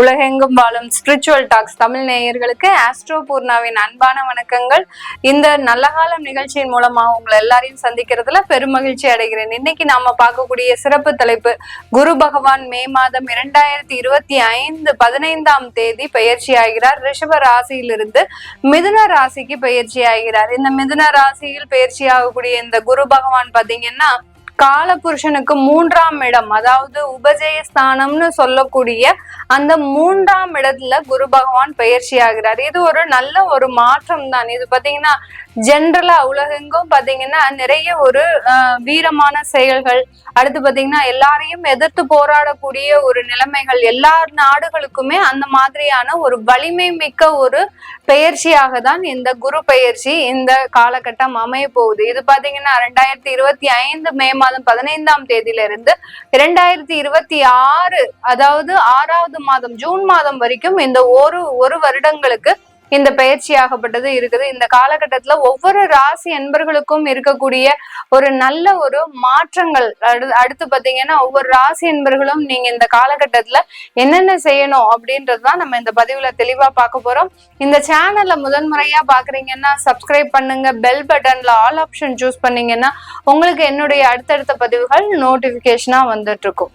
உலகெங்கும் வாழும் spiritual tax Tamil நேயர்களுக்கு ஆஸ்ட்ரோ பூர்ணாவின் அன்பான வணக்கங்கள். இந்த நல்ல காலம் நிகழ்ச்சியின் மூலமா உங்களை எல்லாரையும் சந்திக்கிறதுல பெருமகிழ்ச்சி அடைகிறேன். இன்னைக்கு நாம பார்க்கக்கூடிய சிறப்பு தலைப்பு குரு பகவான் மே மாதம் இரண்டாயிரத்தி இருபத்தி ஐந்து பதினைந்தாம் தேதி பயிற்சி ஆகிறார். ரிஷப ராசியிலிருந்து மிதுன ராசிக்கு பயிற்சி ஆகிறார். இந்த மிதுன ராசியில் பயிற்சி ஆகக்கூடிய இந்த குரு பகவான் பாத்தீங்கன்னா காலபுருஷனுக்கு மூன்றாம் இடம் அதாவது உபஜயஸ்தானம்னு சொல்லக்கூடிய அந்த மூன்றாம் இடத்துல குரு பகவான் பயிற்சி ஆகிறார் இது ஒரு நல்ல ஒரு மாற்றம் தான் இது பாத்தீங்கன்னா ஜென்ரலா உலகெங்கும் பாத்தீங்கன்னா நிறைய ஒரு ஆஹ், வீரமான செயல்கள். அடுத்து பாத்தீங்கன்னா எல்லாரையும் எதிர்த்து போராடக்கூடிய ஒரு நிலைமைகள். எல்லா நாடுகளுக்குமே அந்த மாதிரியான ஒரு வலிமை மிக்க ஒரு பெயர்ச்சியாக தான் இந்த குரு பெயர்ச்சி இந்த காலகட்டம் அமைய போகுது. இது பாத்தீங்கன்னா ரெண்டாயிரத்தி இருபத்தி ஐந்து மே மாதம் பதினைந்தாம் தேதியில இருந்து இரண்டாயிரத்தி இருபத்தி ஆறு அதாவது ஆறாவது மாதம் ஜூன் மாதம் வரைக்கும் இந்த ஒரு ஒரு வருடங்களுக்கு இந்த பயிற்சியாகப்பட்டது இருக்குது. இந்த காலகட்டத்துல ஒவ்வொரு ராசி என்பர்களுக்கும் இருக்கக்கூடிய ஒரு நல்ல ஒரு மாற்றங்கள். அடு- அடுத்து பாத்தீங்கன்னா ஒவ்வொரு ராசி என்பர்களும் நீங்க இந்த காலகட்டத்துல என்னென்ன செய்யணும் அப்படின்றதுதான் நம்ம இந்த பதிவுல தெளிவா பார்க்க போறோம். இந்த சேனல்ல முதன்முறையா பாக்குறீங்கன்னா சப்ஸ்கிரைப் பண்ணுங்க. பெல் பட்டன்ல ஆல் ஆப்ஷன் சூஸ் பண்ணீங்கன்னா உங்களுக்கு என்னுடைய அடுத்தடுத்த பதிவுகள் நோட்டிபிகேஷனா வந்துட்டு இருக்கும்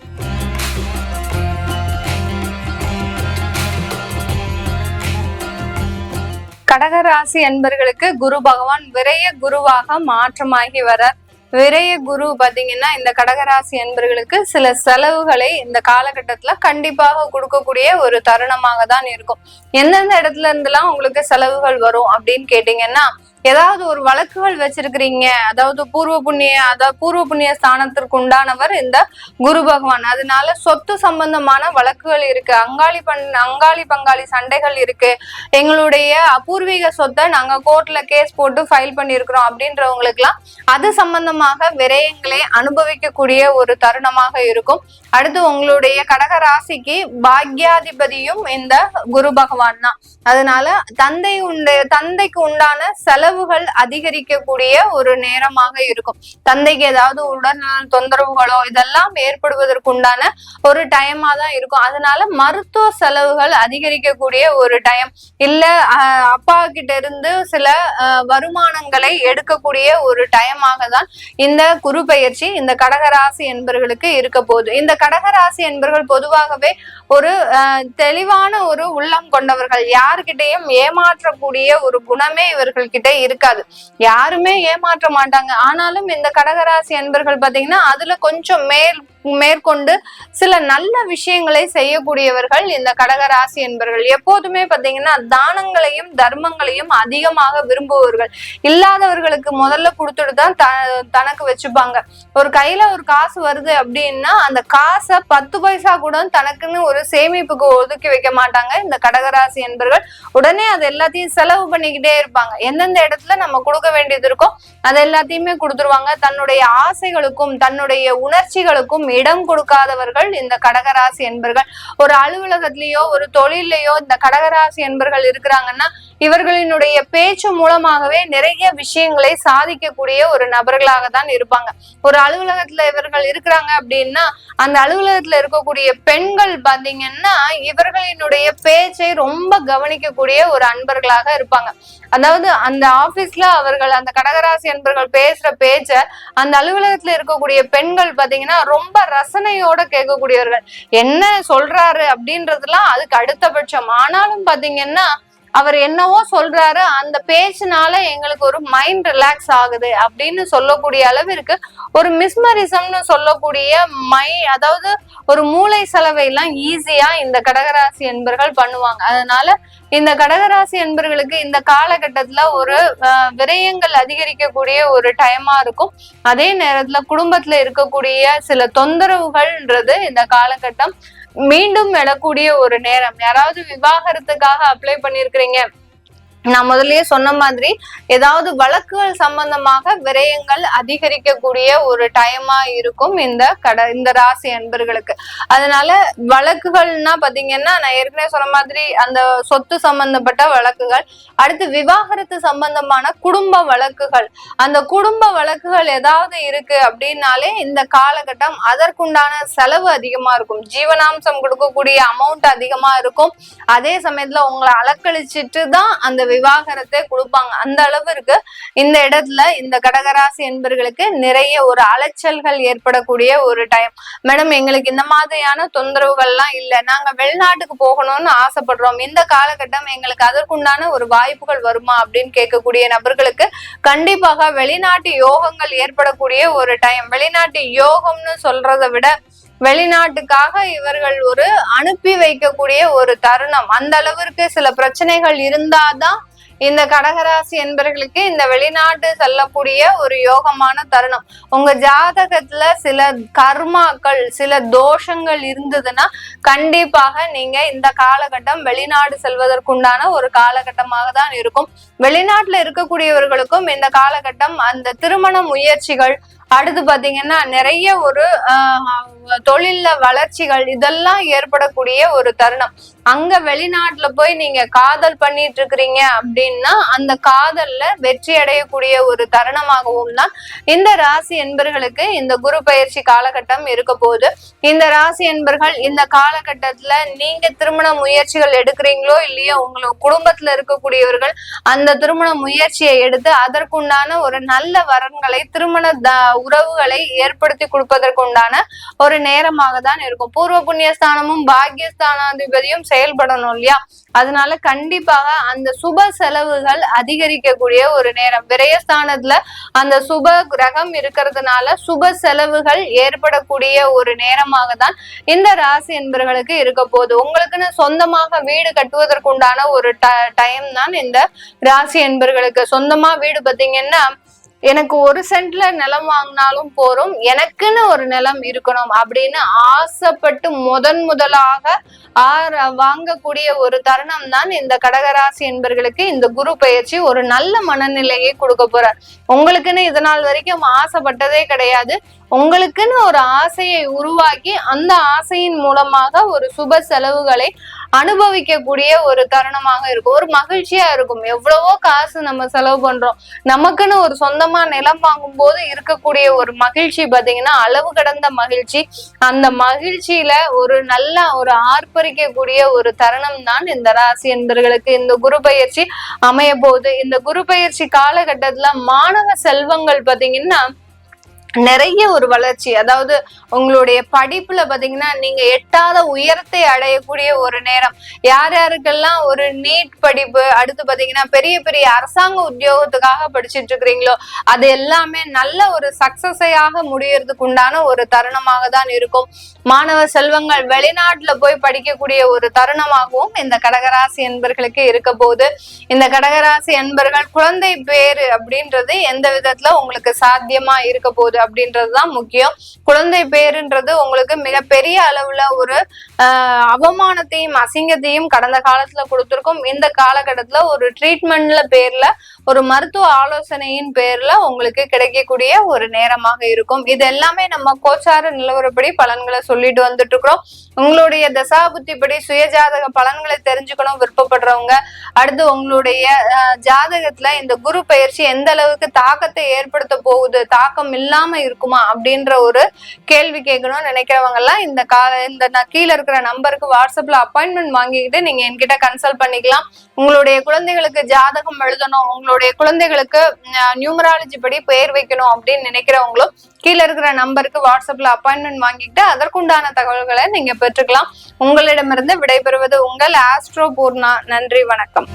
கடகராசி என்பர்களுக்கு குரு பகவான் விரைய குருவாக மாற்றமாகி வரார் விரைய குரு பாத்தீங்கன்னா இந்த கடகராசி என்பர்களுக்கு சில செலவுகளை இந்த காலகட்டத்துல கண்டிப்பாக கொடுக்கக்கூடிய ஒரு தருணமாக தான் இருக்கும். எந்தெந்த இடத்துல இருந்தெல்லாம் உங்களுக்கு செலவுகள் வரும் அப்படின்னு கேட்டீங்கன்னா ஏதாவது ஒரு வழக்குகள் வச்சிருக்கிறீங்க. அதாவது பூர்வ புண்ணிய அதாவது பூர்வ புண்ணிய ஸ்தானத்திற்கு உண்டானவர் இந்த குரு பகவான். அதனால சொத்து சம்பந்தமான வழக்குகள் இருக்கு. அங்காளி பண் அங்காளி பங்காளி சண்டைகள் இருக்கு. எங்களுடைய அபூர்வீக சொத்தை நாங்க கோர்ட்ல கேஸ் போட்டு ஃபைல் பண்ணியிருக்கிறோம் அப்படின்றவங்களுக்குலாம் அது சம்பந்தமாக விரயங்களை அனுபவிக்கக்கூடிய ஒரு தருணமாக இருக்கும். அடுத்து உங்களுடைய கடக ராசிக்கு பாக்யாதிபதியும் இந்த குரு பகவான் தான். அதனால தந்தை உண்டு தந்தைக்கு உண்டான செலவு செலவுகள் அதிகரிக்கக்கூடிய ஒரு நேரமாக இருக்கும். தந்தைக்கு ஏதாவது உடல்நல தொந்தரவுகளோ இதெல்லாம் ஏற்படுவதற்கு உண்டான ஒரு டைமா தான் இருக்கும். அதனால மருத்துவ செலவுகள் அதிகரிக்கக்கூடிய ஒரு டைம் இல்ல அப்பா கிட்ட இருந்து சில வருமானங்களை எடுக்கக்கூடிய ஒரு டைமாக தான் இந்த குரு பயிற்சி இந்த கடகராசி என்பர்களுக்கு இருக்க போகுது. இந்த கடகராசி என்பர்கள் பொதுவாகவே ஒரு அஹ், தெளிவான ஒரு உள்ளம் கொண்டவர்கள். யார்கிட்டையும் ஏமாற்றக்கூடிய ஒரு குணமே இவர்கள் கிட்ட இருக்காது. யாருமே ஏமாற்ற மாட்டாங்க. ஆனாலும் இந்த கடகராசி என்பர்கள் பாத்தீங்கன்னா அதுல கொஞ்சம் மேல் மேற்கொண்டு சில நல்ல விஷயங்களை செய்யக்கூடியவர்கள் இந்த கடகராசி என்பர்கள். எப்போதுமே பார்த்தீங்கன்னா தானங்களையும் தர்மங்களையும் அதிகமாக விரும்புபவர்கள். இல்லாதவர்களுக்கு முதல்ல கொடுத்துட்டு தான் த- தனக்கு வச்சுப்பாங்க. ஒரு கையில ஒரு காசு வருது அப்படின்னா அந்த காசை பத்து பைசா கூட தனக்குன்னு ஒரு சேமிப்புக்கு ஒதுக்கி வைக்க மாட்டாங்க இந்த கடகராசி என்பர்கள். உடனே அது எல்லாத்தையும் செலவு பண்ணிக்கிட்டே இருப்பாங்க. எந்தெந்த இடத்துல நம்ம கொடுக்க வேண்டியது இருக்கோ அது எல்லாத்தையுமே கொடுத்துருவாங்க. தன்னுடைய ஆசைகளுக்கும் தன்னுடைய உணர்ச்சிகளுக்கும் இடம் கொடுக்காதவர்கள் இந்த கடகராசி என்பர்கள் ஒரு அலுவலகத்திலேயோ ஒரு தொழிலையோ இந்த கடகராசி என்பர்கள் இருக்கிறாங்கன்னா இவர்களினுடைய பேச்சு மூலமாகவே நிறைய விஷயங்களை சாதிக்கக்கூடிய ஒரு நபர்களாக தான் இருப்பாங்க. ஒரு அலுவலகத்துல இவர்கள் இருக்கிறாங்க அப்படின்னா அந்த அலுவலகத்துல இருக்கக்கூடிய பெண்கள் பாத்தீங்கன்னா இவர்களினுடைய பேச்சை ரொம்ப கவனிக்கக்கூடிய ஒரு அன்பர்களாக இருப்பாங்க. அதாவது அந்த ஆபீஸ்ல அவர்கள் அந்த கடகராசி அன்பர்கள் பேசுற பேச்ச அந்த அலுவலகத்துல இருக்கக்கூடிய பெண்கள் பாத்தீங்கன்னா ரொம்ப ரசனையோட கேட்கக்கூடியவர்கள். என்ன சொல்றாரு அப்படின்றதுலாம் அதுக்கு அடுத்தபட்சம். ஆனாலும் பாத்தீங்கன்னா அவர் என்னவோ சொல்றாரு அந்த பேச்சுனால எங்களுக்கு ஒரு மைண்ட் ரிலாக்ஸ் ஆகுது அப்படின்னு சொல்லக்கூடிய அளவிற்கு ஒரு மிஸ்மரிசம்னு சொல்லக்கூடிய மை அதாவது ஒரு மூளை செலவை எல்லாம் ஈஸியா இந்த கடகராசி என்பர்கள் பண்ணுவாங்க. அதனால இந்த கடகராசி என்பர்களுக்கு இந்த காலகட்டத்துல ஒரு விரயங்கள் அதிகரிக்கக்கூடிய ஒரு டைமா இருக்கும். அதே நேரத்துல குடும்பத்துல இருக்கக்கூடிய சில தொந்தரவுகள்ன்றது இந்த காலகட்டம். மீண்டும் எழக்கூடிய ஒரு நேரம். யாராவது விவாகரத்துக்காக அப்ளை பண்ணிருக்கிறீங்க. நான் முதல்லயே சொன்ன மாதிரி ஏதாவது வழக்குகள் சம்பந்தமாக விரயங்கள் அதிகரிக்கக்கூடிய ஒரு டைமா இருக்கும் இந்த கட இந்த ராசி அன்பர்களுக்கு. அதனால வழக்குகள்னா பாத்தீங்கன்னா நான் ஏற்கனவே சொன்ன மாதிரி அந்த சொத்து சம்பந்தப்பட்ட வழக்குகள் அடுத்து விவாகரத்து சம்பந்தமான குடும்ப வழக்குகள். அந்த குடும்ப வழக்குகள் ஏதாவது இருக்கு அப்படின்னாலே இந்த காலகட்டம் அதற்குண்டான செலவு அதிகமா இருக்கும். ஜீவனாம்சம் கொடுக்கக்கூடிய அமௌண்ட் அதிகமா இருக்கும். அதே சமயத்துல உங்களை அலக்கழிச்சிட்டு தான் அந்த விவாகரத்தை கொடுப்பாங்க. அந்த அளவிற்கு இந்த இடத்துல இந்த கடகராசி என்பர்களுக்கு நிறைய ஒரு அலைச்சல்கள் ஏற்படக்கூடிய ஒரு டைம் மேடம் எங்களுக்கு இந்த மாதிரியான தொந்தரவுகள்லாம் இல்லை. நாங்க வெளிநாட்டுக்கு போகணும்னு ஆசைப்படுறோம். இந்த காலகட்டம் எங்களுக்கு அதற்குண்டான ஒரு வாய்ப்புகள் வருமா அப்படின்னு கேட்கக்கூடிய நபர்களுக்கு கண்டிப்பாக வெளிநாட்டு யோகங்கள் ஏற்படக்கூடிய ஒரு டைம் வெளிநாட்டு யோகம்னு சொல்றதை விட வெளிநாட்டுக்காக இவர்கள் ஒரு அனுப்பி வைக்கக்கூடிய ஒரு தருணம். அந்த அளவிற்கு சில பிரச்சனைகள் இருந்தாதான் இந்த கடகராசி என்பர்களுக்கு இந்த வெளிநாட்டு செல்லக்கூடிய ஒரு யோகமான தருணம். உங்க ஜாதகத்துல சில கர்மாக்கள் சில தோஷங்கள் இருந்ததுன்னா கண்டிப்பாக நீங்க இந்த காலகட்டம் வெளிநாடு செல்வதற்குண்டான ஒரு காலகட்டமாக தான் இருக்கும். வெளிநாட்டுல இருக்கக்கூடியவர்களுக்கும் இந்த காலகட்டம் அந்த திருமண முயற்சிகள் அடுத்து பாத்தீங்கன்னா நிறைய ஒரு தொழில்ல வளர்ச்சிகள் இதெல்லாம் ஏற்படக்கூடிய ஒரு தருணம். அங்க வெளிநாட்டுல போய் நீங்க காதல் பண்ணிட்டு இருக்கிறீங்க அப்படின்னா அந்த காதல்ல வெற்றி அடையக்கூடிய ஒரு தருணமாகவும் தான் இந்த ராசி என்பர்களுக்கு இந்த குரு பயிற்சி காலகட்டம் இருக்க போகுது. இந்த ராசி என்பர்கள் இந்த காலகட்டத்துல நீங்க திருமண முயற்சிகள் எடுக்கிறீங்களோ இல்லையோ உங்களுக்கு குடும்பத்துல இருக்கக்கூடியவர்கள் அந்த திருமண முயற்சியை எடுத்து அதற்குண்டான ஒரு நல்ல வரன்களை திருமண உறவுகளை ஏற்படுத்தி கொடுப்பதற்குண்டான ஒரு ஒரு நேரமாக தான் இருக்கும். பூர்வ புண்ணியஸ்தானமும் பாக்கியஸ்தானாதிபதியும் செயல்படணும் இல்லையா? அதனால கண்டிப்பாக அந்த சுப செலவுகள் அதிகரிக்கக்கூடிய ஒரு நேரம். விரயஸ்தானத்துல அந்த சுப கிரகம் இருக்கிறதுனால சுப செலவுகள் ஏற்படக்கூடிய ஒரு நேரமாக தான் இந்த ராசி என்பர்களுக்கு இருக்க போகுது. உங்களுக்குன்னு சொந்தமாக வீடு கட்டுவதற்குண்டான ஒரு டைம் தான் இந்த ராசி என்பர்களுக்கு. சொந்தமா வீடு பார்த்தீங்கன்னா எனக்கு ஒரு சென்ட்ல நிலம் வாங்கினாலும் போறோம் எனக்குன்னு ஒரு நிலம் இருக்கணும் அப்படின்னு ஆசைப்பட்டு முதன் முதலாக ஆற வாங்கக்கூடிய ஒரு தருணம் தான் இந்த கடகராசி என்பர்களுக்கு இந்த குரு பயிற்சி ஒரு நல்ல மனநிலையை கொடுக்க போறார். உங்களுக்குன்னு இதனால் வரைக்கும் ஆசைப்பட்டதே கிடையாது. உங்களுக்குன்னு ஒரு ஆசையை உருவாக்கி அந்த ஆசையின் மூலமாக ஒரு சுப செலவுகளை அனுபவிக்கக்கூடிய ஒரு தருணமாக இருக்கும். ஒரு மகிழ்ச்சியா இருக்கும். எவ்வளவோ காசு நம்ம செலவு பண்றோம். நமக்குன்னு ஒரு சொந்தமா நிலம் வாங்கும் போது இருக்கக்கூடிய ஒரு மகிழ்ச்சி பாத்தீங்கன்னா அளவு கடந்த மகிழ்ச்சி. அந்த மகிழ்ச்சியில ஒரு நல்ல ஒரு ஆர்ப்பரிக்கக்கூடிய ஒரு தருணம் தான் இந்த ராசி என்பர்களுக்கு இந்த குரு பயிற்சி அமைய போகுது இந்த குரு பயிற்சி காலகட்டத்துல மாணவ செல்வங்கள் பாத்தீங்கன்னா நிறைய ஒரு வளர்ச்சி. அதாவது உங்களுடைய படிப்புல பாத்தீங்கன்னா நீங்க எட்டாத உயரத்தை அடையக்கூடிய ஒரு நேரம். யார் யாருக்கெல்லாம் ஒரு நீட் படிப்பு அடுத்து பாத்தீங்கன்னா பெரிய பெரிய அரசாங்க உத்தியோகத்துக்காக படிச்சுட்டு இருக்கிறீங்களோ அது எல்லாமே நல்ல ஒரு சக்சஸையாக முடியறதுக்கு உண்டான ஒரு தருணமாக தான் இருக்கும். மாணவ செல்வங்கள் வெளிநாட்டுல போய் படிக்கக்கூடிய ஒரு தருணமாகவும் இந்த கடகராசி என்பர்களுக்கு இருக்க போது இந்த கடகராசி என்பர்கள் குழந்தை பேரு அப்படின்றது எந்த விதத்துல உங்களுக்கு சாத்தியமா இருக்க போகுது? அப்படின்றதுதான் முக்கியம். குழந்தை பேருன்றது உங்களுக்கு மிகப்பெரிய அளவுல ஒரு அவமானத்தையும் அசிங்கத்தையும் கடந்த காலத்துல கொடுத்துருக்கும். இந்த காலகட்டத்துல ஒரு ட்ரீட்மெண்ட்ல பேர்ல ஒரு மருத்துவ ஆலோசனையின் பேர்ல உங்களுக்கு கிடைக்கக்கூடிய ஒரு நேரமாக இருக்கும். இது எல்லாமே நம்ம கோச்சார நிலவரப்படி பலன்களை சொல்லிட்டு வந்துட்டு இருக்கிறோம் உங்களுடைய தசாபுத்திப்படி சுயஜாதக பலன்களை தெரிஞ்சுக்கணும் விருப்பப்படுறவங்க. அடுத்து உங்களுடைய ஜாதகத்துல இந்த குரு பயிற்சி எந்த அளவுக்கு தாக்கத்தை ஏற்படுத்த போகுது தாக்கம் இல்லாம இருக்குமா அப்படின்ற ஒரு கேள்வி கேட்கணும்னு நினைக்கிறவங்க எல்லாம் இந்த கால இந்த நான் கீழே இருக்கிற நம்பருக்கு வாட்ஸ்அப்ல அப்பாயின்மெண்ட் வாங்கிக்கிட்டு நீங்க என்கிட்ட கன்சல்ட் பண்ணிக்கலாம். உங்களுடைய குழந்தைகளுக்கு ஜாதகம் எழுதணும் உங்களுடைய குழந்தைகளுக்கு நியூமராலஜி படி பெயர் வைக்கணும் அப்படின்னு நினைக்கிறவங்களும் கீழே இருக்கிற நம்பருக்கு வாட்ஸ்அப்ல அப்பாயின்மெண்ட் வாங்கிட்டு அதற்குண்டான தகவல்களை நீங்க பெற்றுக்கலாம். உங்களிடமிருந்து விடைபெறுவது உங்கள் ஆஸ்ட்ரோ பூர்ணா நன்றி வணக்கம்.